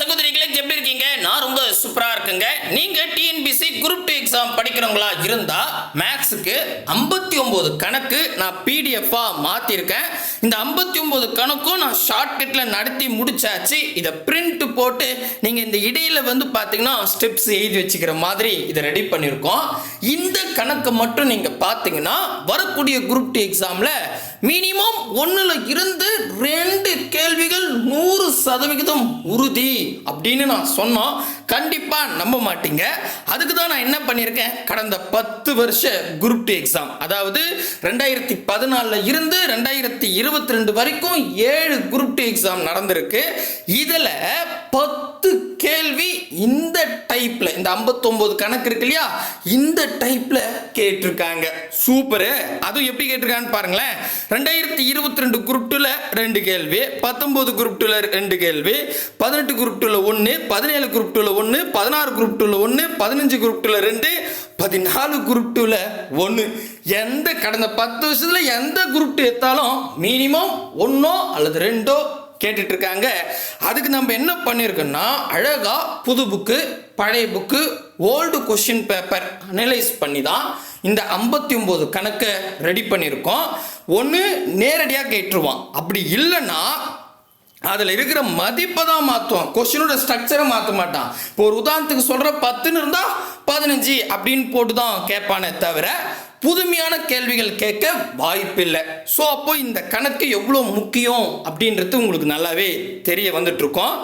சகோதரிகளே எப்படி இருக்கீங்க? நான் ரொம்ப சூப்பரா இருக்குங்க. நீங்க டிஎன்பிசி குரூப் டூ எக்ஸாம் படிக்கிறவங்களா இருந்தா மேக்ஸுக்கு ஐம்பத்தி ஒன்பது கணக்கு நான் பிடிஎஃபா மாத்திருக்கேன். இந்த ஐம்பத்தி ஒன்பது கணக்கும் நான் ஷார்ட்கட்ல நடத்தி முடிச்சாச்சு. இதை பிரிண்ட் போட்டு நீங்க இந்த இடையில வந்து பாத்தீங்கன்னா ஸ்டெப்ஸ் எழுதி வச்சுக்கிற மாதிரி இதை ரெடி பண்ணியிருக்கோம் இந்த கணக்கை மட்டும் நீங்க பாத்தீங்கன்னா வரக்கூடிய குரூப் டூ எக்ஸாம்ல மினிமம் ஒன்றில் இருந்து ரெண்டு கேள்விகள் நூறு சதவிகிதம் உறுதி அப்படின்னு நான் சொன்னால் கண்டிப்பா நம்ப மாட்டீங்க. அதுக்கு தான் நான் என்ன பண்ணியிருக்கேன் கடந்த பத்து வருஷ குரூப் டூ எக்ஸாம் அதாவது ரெண்டாயிரத்தி பதினாலுல இருந்து ரெண்டாயிரத்தி இருபத்தி ரெண்டு வரைக்கும் ஏழு குரூப் டூ எக்ஸாம் நடந்திருக்கு. இதில் பத்து கேள்வி இந்த டைப்பில் இந்த 59 கணக்கு இருக்கு இல்லையா? இந்த டைப்பில் கேட்டிருக்காங்க. சூப்பரு. அதுவும் எப்படி கேட்டிருக்கான்னு பாருங்களேன். ரெண்டாயிரத்தி இருபத்தி ரெண்டு குரூப் டூல ரெண்டு கேள்வி பத்தொம்போது குரூப் டூல ரெண்டு கேள்வி பதினெட்டு குரூப் டூல ஒன்று பதினேழு குரூப் டூல ஒன்று பதினாறு குரூப் டூல ஒன்று பதினஞ்சு குரூப் டூல ரெண்டு பதினாலு குரூப் டூவில் ஒன்று எந்த கடந்த பத்து வருஷத்துல எந்த குரூப் டூ எடுத்தாலும் மினிமம் ஒன்றோ அல்லது ரெண்டோ கேட்டுட்டு இருக்காங்க அதுக்கு நம்ம என்ன பண்ணியிருக்கோம்னா அழகா புது புக்கு பழைய book old question paper analyse பண்ணி தான் இந்த ஐம்பத்தி ஒம்பது கணக்கை ரெடி பண்ணியிருக்கோம் ஒன்று நேரடியாக கேட்டுருவான். அப்படி இல்லைன்னா அதில் இருக்கிற மதிப்பை தான் மாற்றுவான் கொஷினோட ஸ்ட்ரக்சரை மாற்ற மாட்டான். இப்போ ஒரு உதாரணத்துக்கு சொல்கிற பத்துன்னு இருந்தால் பதினஞ்சு அப்படின்னு போட்டு தான் கேட்பானே தவிர புதுமையான கேள்விகள் கேட்க வாய்ப்பில்லை. ஸோ அப்போ இந்த கணக்கு எவ்வளோ முக்கியம் அப்படின்றது உங்களுக்கு நல்லாவே தெரிய வந்துட்ருக்கோம்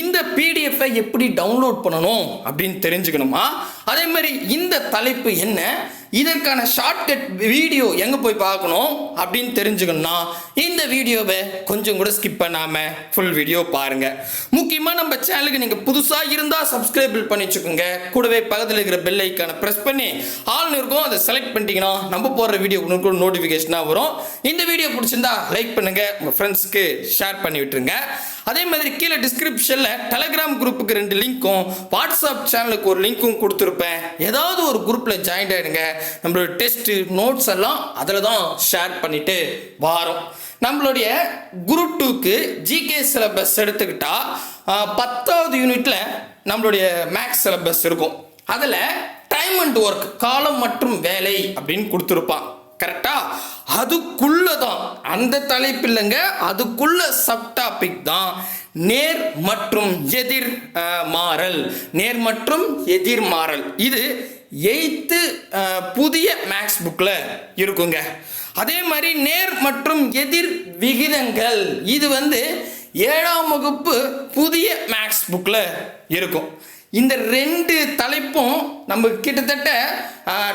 இந்த பிடிஎஃப்பை எப்படி டவுன்லோட் பண்ணணும் அப்படின்னு தெரிஞ்சுக்கணுமா? அதே மாதிரி இந்த தலைப்பு என்ன? இதற்கான ஷார்ட்கட் வீடியோ எங்கே போய் பார்க்கணும் அப்படின்னு தெரிஞ்சுக்கணும்னா இந்த வீடியோவை கொஞ்சம் கூட ஸ்கிப் பண்ணாமல் ஃபுல் வீடியோ பாருங்க. முக்கியமாக நம்ம சேனலுக்கு நீங்கள் புதுசாக இருந்தால் சப்ஸ்கிரைப் பண்ணிச்சுக்கோங்க. கூடவே பக்கத்தில் இருக்கிற பெல் ஐக்கானை ப்ரெஸ் பண்ணி ஆள்னு இருக்கும் அதை செலக்ட் பண்ணிட்டீங்கன்னா நம்ம போடுற வீடியோ உங்களுக்கு நோட்டிஃபிகேஷனாக வரும். இந்த வீடியோ பிடிச்சிருந்தா லைக் பண்ணுங்க உங்கள் ஃப்ரெண்ட்ஸ்க்கு ஷேர் பண்ணி விட்டுருங்க. அதே மாதிரி கீழே டிஸ்கிரிப்ஷனில் டெலகிராம் குரூப்புக்கு ரெண்டு லிங்க்கும் வாட்ஸ்அப் சேனலுக்கு ஒரு லிங்க்கும் கொடுத்துருப்பேன். ஏதாவது ஒரு குரூப்பில் ஜாயின் ஆகிடுங்க நம்மளோட டெஸ்ட்டு நோட்ஸ் எல்லாம் அதில் தான் ஷேர் பண்ணிட்டு வாரோம். நம்மளுடைய குரூப் டூக்கு ஜிகே சிலபஸ் எடுத்துக்கிட்டா பத்தாவது யூனிட்ல நம்மளுடைய மேக்ஸ் சிலபஸ் இருக்கும். அதில் டைம் அண்ட் ஒர்க் காலம் மற்றும் வேலை அப்படின்னு கொடுத்துருப்பான். கரெக்டா அதுக்குள்ள தான் அந்த தலைப்பு இல்லைங்க அதுக்குள்ள சப் டாபிக் தான் நேர் மற்றும் எதிர் மாறல். நேர் மற்றும் எதிர் மாறல். இது எயித்து புதிய மேக்ஸ் புக்கில் இருக்குங்க. அதே மாதிரி நேர் மற்றும் எதிர் விகிதங்கள். இது வந்து ஏழாம் வகுப்பு புதிய மேக்ஸ் புக்கில் இருக்கும். இந்த ரெண்டு தலைப்பும் நம்ம கிட்டத்தட்ட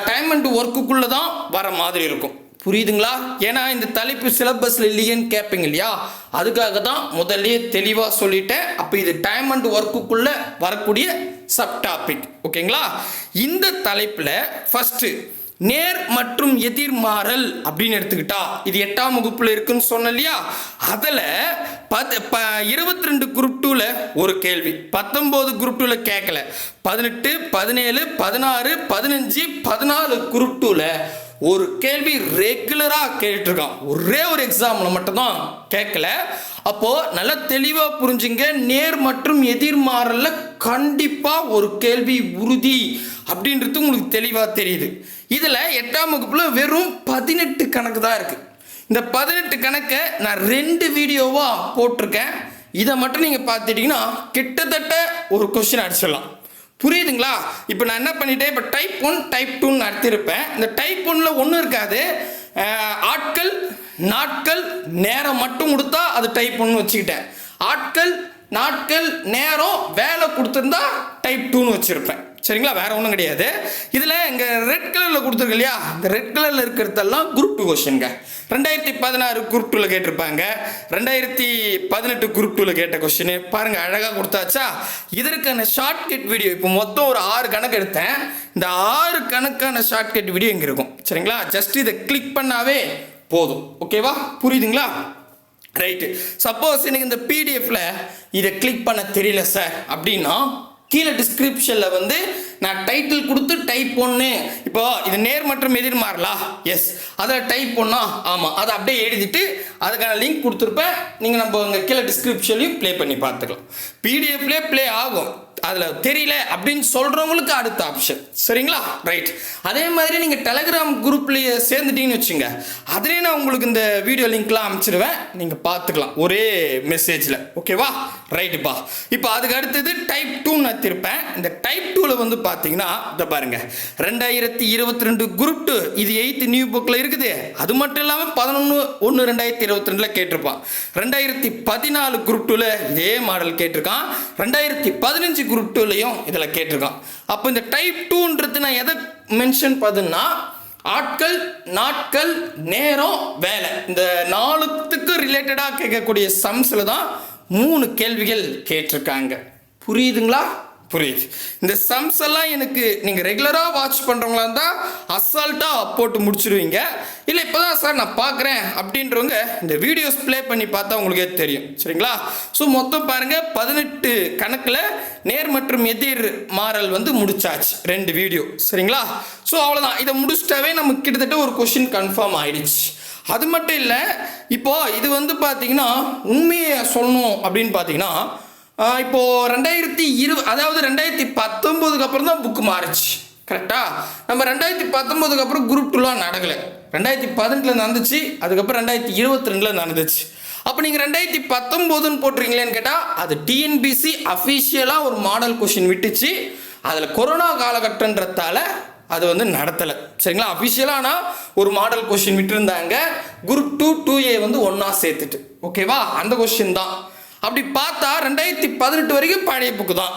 டைம் அண்ட் ஒர்க்குக்குள்ளே தான் வர மாதிரி இருக்கும். புரியுதுங்களா? ஏன்னா இந்த தலைப்பு சிலபஸில் இல்லையேன்னு கேட்பீங்க இல்லையா? அதுக்காக தான் முதல்லயே தெளிவாக சொல்லிட்டேன். அப்போ இது டைம் அண்ட் ஒர்க்குக்குள்ளே வரக்கூடிய சப் டாபிக் ஓகேங்களா? இந்த தலைப்பில் ஃபஸ்ட்டு நேர் மற்றும் எதிர்மாறல் அப்படின்னு எடுத்துக்கிட்டா இது எட்டாம் வகுப்புல இருக்குன்னு சொன்னேன் இல்லையா? அதில் பத் ப இருபத்தி ரெண்டு குரூப் டூவில் ஒரு கேள்வி. பத்தொம்போது குரூப் டூவில் கேட்கல பதினெட்டு பதினேழு பதினாறு பதினஞ்சு பதினாலு குரூப் டூவில் ஒரு கேள்வி ரெகுலராக கேட்டுருக்கான் ஒரே ஒரு எக்ஸாமில் மட்டும்தான் கேட்கல. அப்போது நல்லா தெளிவாக புரிஞ்சுங்க. நேர் மற்றும் எதிர்மாறல கண்டிப்பாக ஒரு கேள்வி உறுதி அப்படின்றது உங்களுக்கு தெளிவாக தெரியுது. இதில் எட்டாம் வகுப்பில் வெறும் பதினெட்டு கணக்கு தான் இருக்குது இந்த பதினெட்டு கணக்கை நான் ரெண்டு வீடியோவாக போட்டிருக்கேன். இதை மட்டும் நீங்கள் பார்த்துட்டிங்கன்னா கிட்டத்தட்ட ஒரு கொஷின் அடிச்சிடலாம். புரியுதுங்களா? இப்போ நான் என்ன பண்ணிட்டேன்? இப்போ டைப் ஒன் டைப் டூன்னு நடத்தியிருப்பேன். இந்த டைப் ஒன்னில் ஒன்றும் இருக்காது. ஆட்கள் நாட்கள் நேரம் மட்டும் கொடுத்தா அது டைப் ஒன்று வச்சுக்கிட்டேன். ஆட்கள் நாட்கள் நேரம் வேலை கொடுத்துருந்தா டைப் டூன்னு வச்சுருப்பேன். சரிங்களா? வேற ஒன்றும் கிடையாது. இதில் இங்கே ரெட் கலரில் கொடுத்துருக்கு இல்லையா? இந்த ரெட் கலரில் இருக்கிறதெல்லாம் குரூப் டூ கொஸ்டின்ங்க ரெண்டாயிரத்தி பதினாறு குரூப் டூவில் கேட்டிருப்பாங்க. ரெண்டாயிரத்தி பதினெட்டு குரூப் டூவில் கேட்ட கொஸ்டின் பாருங்கள் அழகாக கொடுத்தாச்சா? இதற்கான ஷார்ட்கட் வீடியோ இப்போ மொத்தம் ஒரு ஆறு கணக்கு எடுத்தேன். இந்த ஆறு கணக்கான ஷார்ட்கட் வீடியோ இங்கே இருக்கும். சரிங்களா? ஜஸ்ட் இதை கிளிக் பண்ணாவே போதும். ஓகேவா புரியுதுங்களா? ரைட்டு சப்போஸ் எனக்கு இந்த பிடிஎஃப்ல இதை கிளிக் பண்ண தெரியல சார் அப்படின்னா கீழே டிஸ்கிரிப்ஷனில் வந்து நான் டைட்டில் கொடுத்து டைப் ஒன்று இப்போ இது நேர் மற்றும் எதிர் மாறலா? எஸ் அதில் டைப் பண்ணா ஆமாம் அதை அப்படியே எழுதிட்டு அதுக்கான லிங்க் கொடுத்துருப்பேன். நீங்கள் நம்ம உங்கள் கீழே டிஸ்கிரிப்ஷன்லையும் ப்ளே பண்ணி பார்த்துக்கலாம். பிடிஎஃப்லேயே ப்ளே ஆகும். அதில் தெரியல அப்படின்னு சொல்கிறவங்களுக்கு அடுத்த ஆப்ஷன் சரிங்களா? ரைட் அதே மாதிரி நீங்கள் டெலகிராம் குரூப்லேயே சேர்ந்துட்டீங்கன்னு வச்சுங்க அதுலேயே நான் உங்களுக்கு இந்த வீடியோ லிங்க்லாம் அமைச்சிருவேன் நீங்கள் பார்த்துக்கலாம். ஒரே மெசேஜில் ஓகேவா ரைட்டுப்பா இப்போ அதுக்கு அடுத்தது டைப் டூன்னு நான் திருப்பேன். இந்த டைப் டூவில் வந்து பார்த்தீங்கன்னா இதை பாருங்க. ரெண்டாயிரத்தி இருபத்தி ரெண்டு குரூப் டூ இது எயித்து நியூ புக்கில் இருக்குது. அது மட்டும் இல்லாமல் பதினொன்று ஒன்று ரெண்டாயிரத்தி இருபத்தி ரெண்டில் கேட்டிருப்பான். ரெண்டாயிரத்தி பதினாலு குரூப் டூவில் இதே மாடல் கேட்டிருக்கான். ரெண்டாயிரத்தி பதினஞ்சு குரூப் டூலையும் இதில் கேட்டிருக்கான். அப்போ இந்த டைப் டூன்றது நான் எதை மென்ஷன் பார்த்தேன்னா ஆட்கள் நாட்கள் நேரம் வேலை. இந்த நாலுத்துக்கு ரிலேட்டடாக கேட்கக்கூடிய சம்ஸில் தான் மூணு கேள்விகள் கேட்டிருக்காங்க. புரியுதுங்களா? புரியுது. இந்த சம்ஸ் எல்லாம் எனக்கு நீங்கள் ரெகுலராக வாட்ச் பண்ணுறவங்களா இருந்தால் அசால்ட்டாக போட்டு முடிச்சிருவீங்க. இல்லை இப்போ தான் சார் நான் பார்க்குறேன் அப்படின்றவங்க இந்த வீடியோஸ் ப்ளே பண்ணி பார்த்தா உங்களுக்கே தெரியும். சரிங்களா? ஸோ மொத்தம் பாருங்கள் பதினெட்டு கணக்கில் நேர் மற்றும் எதிர் மாறல் வந்து முடிச்சாச்சு. ரெண்டு வீடியோ சரிங்களா? ஸோ அவ்வளோதான் இதை முடிச்சிட்டாவே நமக்கு கிட்டத்தட்ட ஒரு கொஷின் கன்ஃபார்ம் ஆயிடுச்சு. அது மட்டும் இல்லை இப்போ இது வந்து பார்த்தீங்கன்னா உண்மையை சொல்லணும் அப்படின்னு பார்த்தீங்கன்னா இப்போது இப்போ ரெண்டாயிரத்தி இரு அதாவது ரெண்டாயிரத்தி பத்தொம்போதுக்கு அப்புறம் தான் புக்கு மாறுச்சு. கரெக்டா நம்ம ரெண்டாயிரத்தி பத்தொம்போதுக்கு அப்புறம் குரூப் டூலாம் நடக்கலை. ரெண்டாயிரத்தி பதினெட்டில் நடந்துச்சு அதுக்கப்புறம் ரெண்டாயிரத்தி இருபத்தி ரெண்டில் நடந்துச்சு. அப்போ நீங்கள் ரெண்டாயிரத்தி பத்தொம்போதுன்னு போட்டிருக்கீங்களேன்னு கேட்டால் அது டிஎன்பிசி அஃபிஷியலாக ஒரு மாடல் கொஷின் விட்டுச்சு. அதில் கொரோனா காலகட்டன்றதால அது வந்து நடத்தலை. சரிங்களா? அஃபிஷியலானா ஒரு மாடல் கொஷின் விட்டுருந்தாங்க. குரூப் டூ டூ ஏ வந்து ஒன்றா சேர்த்துட்டு. ஓகேவா அந்த கொஷின் தான். அப்படி பார்த்தா ரெண்டாயிரத்தி பதினெட்டு வரைக்கும் பழைய புக்கு தான்.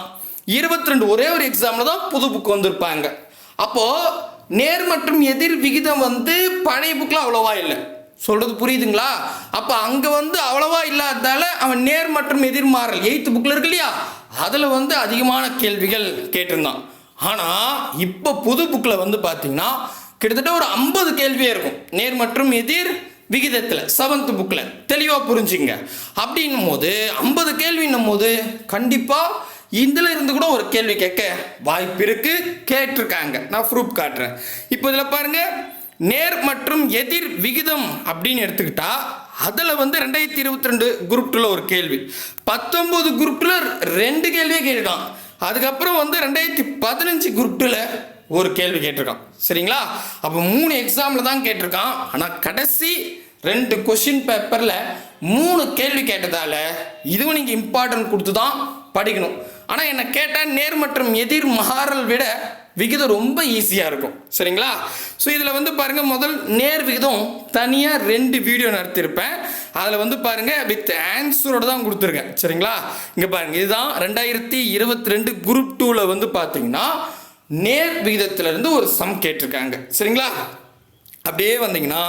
இருபத்தி ரெண்டு ஒரே ஒரு எக்ஸாமில் தான் புது புக்கு வந்திருப்பாங்க. அப்போது நேர் மற்றும் எதிர் விகிதம் வந்து பழைய புக்கில் அவ்வளோவா இல்லை. சொல்கிறது புரியுதுங்களா? அப்போ அங்கே வந்து அவ்வளோவா இல்லாததால அவன் நேர் மற்றும் எதிர்மாறல் எயித்து புக்கில் இருக்கு இல்லையா? அதில் வந்து அதிகமான கேள்விகள் கேட்டிருந்தான். ஆனால் இப்போ புது புக்கில் வந்து பார்த்தீங்கன்னா கிட்டத்தட்ட ஒரு ஐம்பது கேள்வியே இருக்கும். நேர் மற்றும் எதிர் விகிதத்தில் செவன்த் புக்கில் தெளிவாக புரிஞ்சுங்க அப்படின்னும் போது ஐம்பது கேள்வின்னும் போது கண்டிப்பாக இதில் இருந்து கூட ஒரு கேள்வி கேட்க வாய்ப்பு இருக்கு கேட்டிருக்காங்க. நான் ப்ரூஃப் காட்டுறேன். இப்போ இதில் பாருங்க நேர் மற்றும் எதிர் விகிதம் அப்படின்னு எடுத்துக்கிட்டா அதில் வந்து ரெண்டாயிரத்தி இருபத்தி ரெண்டு குரூப் டூவில் ஒரு கேள்வி. பத்தொம்போது குரூப் டூவில் ரெண்டு கேள்வியே கேட்டுட்டான் அதுக்கப்புறம் வந்து ரெண்டாயிரத்தி பதினஞ்சு குரூப் டூவில் ஒரு கேள்வி கேட்டிருக்கான். சரிங்களா? அப்போ மூணு எக்ஸாமில் தான் கேட்டிருக்கான். ஆனால் கடைசி ரெண்டு கொஷின் பேப்பரில் மூணு கேள்வி கேட்டதால் இதுவும் நீங்கள் இம்பார்ட்டன்ட் கொடுத்து தான் படிக்கணும். ஆனால் என்னை கேட்டால் நேர் மற்றும் எதிர் மாறல் விட விகிதம் ரொம்ப ஈஸியாக இருக்கும். சரிங்களா? ஸோ இதில் வந்து பாருங்கள் முதல் நேர் விகிதம் தனியாக ரெண்டு வீடியோ நடத்தியிருப்பேன் அதில் வந்து பாருங்கள் வித் ஆன்சரோட தான் கொடுத்துருக்கேன். சரிங்களா? இங்கே பாருங்கள் இதுதான் ரெண்டாயிரத்தி இருபத்தி ரெண்டு குரூப் டூவில் வந்து பார்த்தீங்கன்னா நேர் விகிதத்திலிருந்து ஒரு சம் கேட்டிருக்காங்க. சரிங்களா? அப்படியே வந்தீங்கன்னா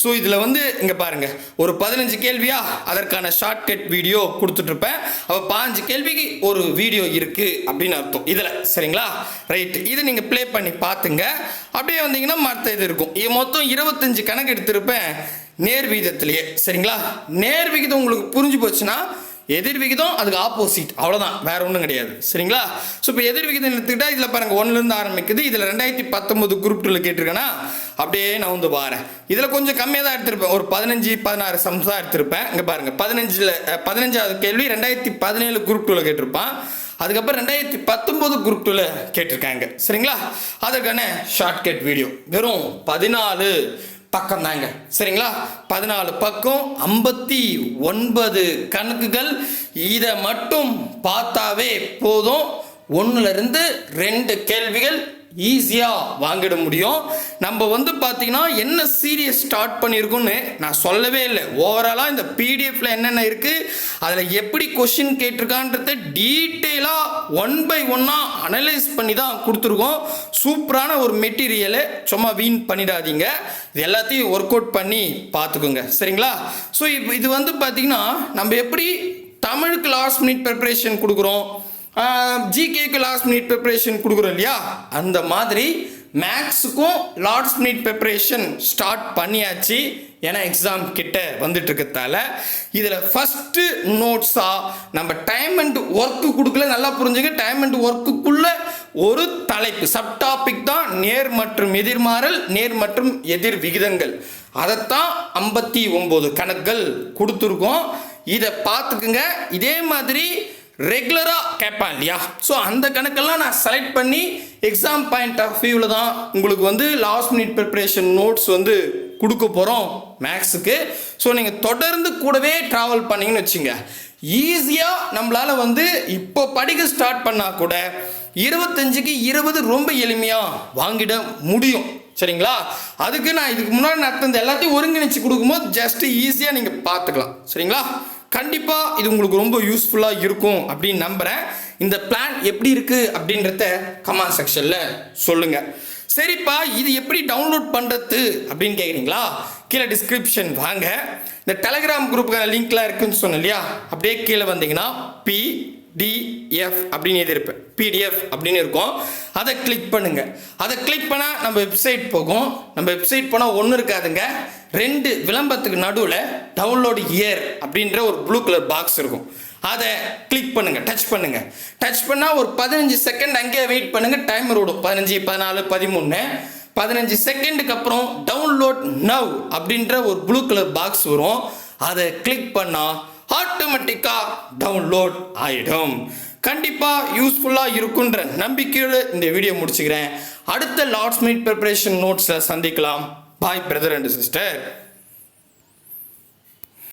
ஸோ இதில் வந்து இங்கே பாருங்கள் ஒரு பதினஞ்சு கேள்வியா அதற்கான ஷார்ட்கட் வீடியோ கொடுத்துட்ருப்பேன் அப்போ பாஞ்சு கேள்விக்கு ஒரு வீடியோ இருக்குது அப்படின்னு அர்த்தம். இதில் சரிங்களா? ரைட் இதை நீங்கள் ப்ளே பண்ணி பார்த்துங்க அப்படியே வந்தீங்கன்னா மற்ற இது இருக்கும். இது மொத்தம் இருபத்தஞ்சு கணக்கு எடுத்திருப்பேன். நேர் விகிதத்திலேயே சரிங்களா? நேர் விகிதம் உங்களுக்கு புரிஞ்சு போச்சுன்னா எதிர் விகிதம் அதுக்கு ஆப்போசிட் அவ்வளோதான் வேற ஒன்றும் கிடையாது. சரிங்களா? ஸோ இப்போ எதிர் விகிதம் எடுத்துக்கிட்டால் இதில் பாருங்கள் ஒன்றுலேருந்து ஆரம்பிக்குது. இதில் ரெண்டாயிரத்தி பத்தொம்போது குரூப் டூவில் கேட்டிருக்கேன்னா அப்படியே நான் வந்து பாறேன் இதில் கொஞ்சம் கம்மியாக தான் எடுத்திருப்பேன். ஒரு பதினஞ்சு பதினாறு சம்ஸ் தான் எடுத்திருப்பேன். இங்கே பாருங்கள் பதினஞ்சில் பதினஞ்சாவது கேள்வி ரெண்டாயிரத்தி பதினேழு குரூப் டூவில் கேட்டிருப்பான். அதுக்கப்புறம் ரெண்டாயிரத்தி பத்தொம்போது குரூப் டூவில் கேட்டிருக்காங்க. சரிங்களா? அதற்கான ஷார்ட்கட் வீடியோ வெறும் பதினாலு பக்கம் தாங்க சரிங்களா? பதினாலு பக்கம் ஐம்பத்தி ஒன்பது கணக்குகள். இதை மட்டும் பார்த்தாவே போதும். ஒன்றுலேருந்து ரெண்டு கேள்விகள் ஈஸியாக வாங்கிட முடியும். நம்ம வந்து பார்த்தீங்கன்னா என்ன சீரியஸ் ஸ்டார்ட் பண்ணியிருக்கோன்னு நான் சொல்லவே இல்லை. ஓவராலாக இந்த பிடிஎஃப்ல என்னென்ன இருக்குது அதில் எப்படி கொஷின் கேட்டிருக்கான்றத டீட்டெயிலாக ஒன் பை ஒன்னாக அனலைஸ் பண்ணி தான் கொடுத்துருக்கோம். சூப்பரான ஒரு மெட்டீரியலை சும்மா வீண் பண்ணிடாதீங்க. இது எல்லாத்தையும் ஒர்க் அவுட் பண்ணி பார்த்துக்கோங்க சரிங்களா? ஸோ இப்போ இது வந்து பார்த்திங்கன்னா நம்ம எப்படி தமிழுக்கு லாஸ்ட் மினிட் ப்ரிப்பரேஷன் கொடுக்குறோம்? ஜிகேக்கு லாஸ்ட் மினிட் ப்ரிப்பரேஷன் கொடுக்குறோம் இல்லையா? அந்த மாதிரி மேக்ஸுக்கும் லாஸ்ட் மினிட் ப்ரிப்பரேஷன் ஸ்டார்ட் பண்ணியாச்சு. ஏன்னா எக்ஸாம் கிட்ட வந்துட்டு இருக்கிறதால இதில் ஃபஸ்ட்டு நோட்ஸாக நம்ம டைம் அண்ட் ஒர்க்கு கொடுக்கல நல்லா புரிஞ்சுங்க. டைம் அண்ட் ஒர்க்குக்குள்ள ஒரு தலைப்பு சப் டாபிக் தான் நேர் மற்றும் எதிர்மாறல் நேர் மற்றும் எதிர் விகிதங்கள். அதைத்தான் ஐம்பத்தி ஒம்பது கணக்குகள் கொடுத்துருக்கோம். இதை பார்த்துக்குங்க. இதே மாதிரி ரெகுலராக கேட்பான் இல்லையா? ஸோ அந்த கணக்கெல்லாம் நான் செலக்ட் பண்ணி எக்ஸாம் பாயிண்ட் ஆஃப் வியூவில் தான் உங்களுக்கு வந்து லாஸ்ட் மினிட் ப்ரிப்பரேஷன் நோட்ஸ் வந்து கொடுக்க போகிறோம் மேக்ஸுக்கு ஸோ நீங்கள் தொடர்ந்து கூடவே ட்ராவல் பண்ணீங்கன்னு வச்சுங்க. ஈஸியாக நம்மளால் வந்து இப்போ படிக்க ஸ்டார்ட் பண்ணால் கூட இருபத்தஞ்சுக்கு இருபது ரொம்ப எளிமையாக வாங்கிட முடியும். சரிங்களா? அதுக்கு நான் இதுக்கு முன்னாடி நடந்த எல்லாத்தையும் ஒருங்கிணைச்சு கொடுக்கும்போது ஜஸ்ட் ஈஸியாக நீங்கள் பார்த்துக்கலாம். சரிங்களா? கண்டிப்பாக இது உங்களுக்கு ரொம்ப யூஸ்ஃபுல்லாக இருக்கும் அப்படின்னு நம்புகிறேன் இந்த பிளான் எப்படி இருக்குது அப்படின்றத கமெண்ட் செக்ஷனில் சொல்லுங்கள் சரிப்பா இது எப்படி டவுன்லோட் பண்ணுறது அப்படின்னு கேட்குறீங்களா கீழே டிஸ்கிரிப்ஷன் வாங்க. இந்த டெலகிராம் குரூப்புக்கான லிங்க்லாம் இருக்குன்னு சொன்னேன் இல்லையா? அப்படியே கீழே வந்தீங்கன்னா பி டிஎஃப் அப்படின்னு எழுதியிருப்பேன். பிடிஎஃப் அப்படின்னு இருக்கும். அதை கிளிக் பண்ணுங்கள் அதை கிளிக் பண்ணால் நம்ம வெப்சைட் போகும். நம்ம வெப்சைட் போனால் ஒன்றும் இருக்காதுங்க. ரெண்டு விளம்பரத்துக்கு நடுவில் டவுன்லோடு இயர் அப்படின்ற ஒரு ப்ளூ கலர் பாக்ஸ் இருக்கும். அதை கிளிக் பண்ணுங்கள் டச் பண்ணுங்கள் டச் பண்ணால் ஒரு பதினஞ்சு செகண்ட் அங்கேயே வெயிட் பண்ணுங்க. டைமர் விடும் பதினஞ்சு பதினாலு பதிமூணு. பதினஞ்சு செகண்டுக்கு அப்புறம் டவுன்லோட் நவ் அப்படின்ற ஒரு ப்ளூ கலர் பாக்ஸ் வரும். அதை கிளிக் பண்ணால் ஆட்டோமேட்டிக்காக டவுன்லோட் ஆகிடும் கண்டிப்பாக யூஸ்ஃபுல்லாக இருக்குன்ற நம்பிக்கையோடு இந்த வீடியோ முடிச்சுக்கிறேன். அடுத்த லாஸ்ட் மினிட் ப்ரிப்பரேஷன் நோட்ஸில் சந்திக்கலாம். பாய் பிரதர் அண்ட் சிஸ்டர்